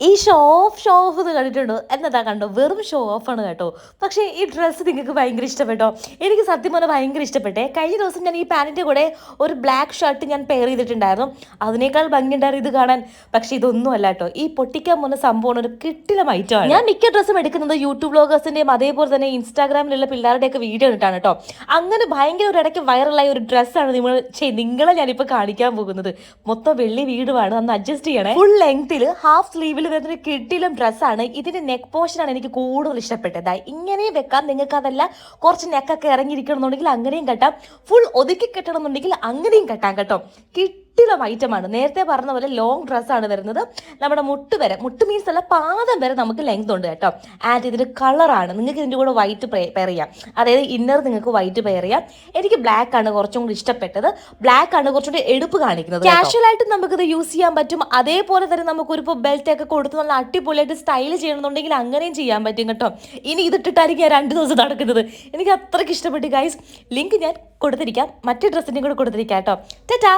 ഈ show of show of എന്ന് കണ്ടിട്ടുണ്ടോ. എന്നതാ കണ്ടോ? വെറും ഷോ ഓഫ് ആണ് കേട്ടോ. പക്ഷേ ഈ ഡ്രസ്സ് നിങ്ങൾക്ക് ഭയങ്കര ഇഷ്ടപ്പെട്ടോ? എനിക്ക് സത്യം പറഞ്ഞാൽ ഭയങ്കര ഇഷ്ടപ്പെട്ടെ. കഴിഞ്ഞ ദിവസം ഞാൻ ഈ പാന്റിന്റെ കൂടെ ഒരു ബ്ലാക്ക് ഷർട്ട് ഞാൻ പെയർ ചെയ്തിട്ടുണ്ടായിരുന്നു. അതിനേക്കാൾ ഭംഗിയുണ്ടായിരുന്നു ഇത് കാണാൻ. പക്ഷേ ഇതൊന്നും അല്ല കേട്ടോ. ഈ പൊട്ടിക്കാൻ പോകുന്ന സംഭവമാണ് ഒരു കിട്ടിലും ഐറ്റമാണ് ഞാൻ മിക്ക ഡ്രസ്സും എടുക്കുന്നത് യൂട്യൂബ് ബ്ലോഗേഴ്സിന്റെയും അതേപോലെ തന്നെ ഇൻസ്റ്റാഗ്രാമിലുള്ള പിള്ളേരുടെയൊക്കെ വീഡിയോ ഇട്ടാണ് കേട്ടോ. അങ്ങനെ ഭയങ്കര ഒരു ഇടയ്ക്ക് വൈറലായ ഒരു ഡ്രസ്സാണ് നിങ്ങൾ ചെയ് നിങ്ങളെ ഞാനിപ്പോൾ കാണിക്കാൻ പോകുന്നത്. മൊത്തം വെള്ളി വീടുമാണ് അന്ന് അഡ്ജസ്റ്റ് ചെയ്യണേ. ഫുൾ ലെങ്ത്തിൽ ഹാഫ് സ്ലീവിൽ വരുന്ന ഒരു കിട്ടിലും ഡ്രസ്സാണ് ഇതിന്റെ നെക്ക് പോർഷനാണ് എനിക്ക് കൂടുതൽ ഇഷ്ടപ്പെട്ടത്. ദാ ഇങ്ങനെയും വെക്കാം. നിങ്ങൾക്ക് അതല്ല കുറച്ച് നെക്കൊക്കെ ഇറങ്ങിയിരിക്കണമെന്നുണ്ടെങ്കിൽ അങ്ങനെയും കെട്ടാം. ഫുൾ ഒതുക്കി കെട്ടണമെന്നുണ്ടെങ്കിൽ അങ്ങനെയും കെട്ടാം കേട്ടോ. കിട്ടിലും ഐറ്റമാണ്. നേരത്തെ പറഞ്ഞ പോലെ ലോങ് ഡ്രസ്സാണ് വരുന്നത്. നമ്മുടെ മുട്ട് വരെ മുട്ട് മീൻസ് അല്ല പാദം വരെ നമുക്ക് ലെങ്ത് ഉണ്ട് കേട്ടോ. ആൻഡ് ഇതിന്റെ കളറാണ് നിങ്ങൾക്ക് ഇതിന്റെ കൂടെ വൈറ്റ് പെയർ ചെയ്യാം. അതായത് ഇന്നർ നിങ്ങൾക്ക് വൈറ്റ് പെയർ ചെയ്യാം. എനിക്ക് ബ്ലാക്ക് ആണ് കുറച്ചും കൂടി ഇഷ്ടപ്പെട്ടത്. ബ്ലാക്ക് ആണ് കുറച്ചുകൂടി എടുപ്പ് കാണിക്കുന്നത് കാഷ്വൽ ആയിട്ട് നമുക്കിത് യൂസ് ചെയ്യാൻ പറ്റും. അതേപോലെ തന്നെ നമുക്ക് ഒരു ബെൽറ്റ് ഒക്കെ കൊടുത്ത് നല്ല അടിപൊളിയായിട്ട് സ്റ്റൈൽ ചെയ്യണമെന്നുണ്ടെങ്കിൽ അങ്ങനെയും ചെയ്യാൻ പറ്റും കേട്ടോ. ഇനി ഇതിട്ടിട്ടായിരിക്കും ഞാൻ രണ്ട് ദിവസം നടക്കുന്നത്. എനിക്ക് അത്രയ്ക്ക് ഇഷ്ടപ്പെട്ടു ഗൈസ് ലിങ്ക് ഞാൻ കൊടുത്തിരിക്കാം. മറ്റു ഡ്രസ്സിന്റെയും കൂടെ കൊടുത്തിരിക്കാം കേട്ടോ. ടാ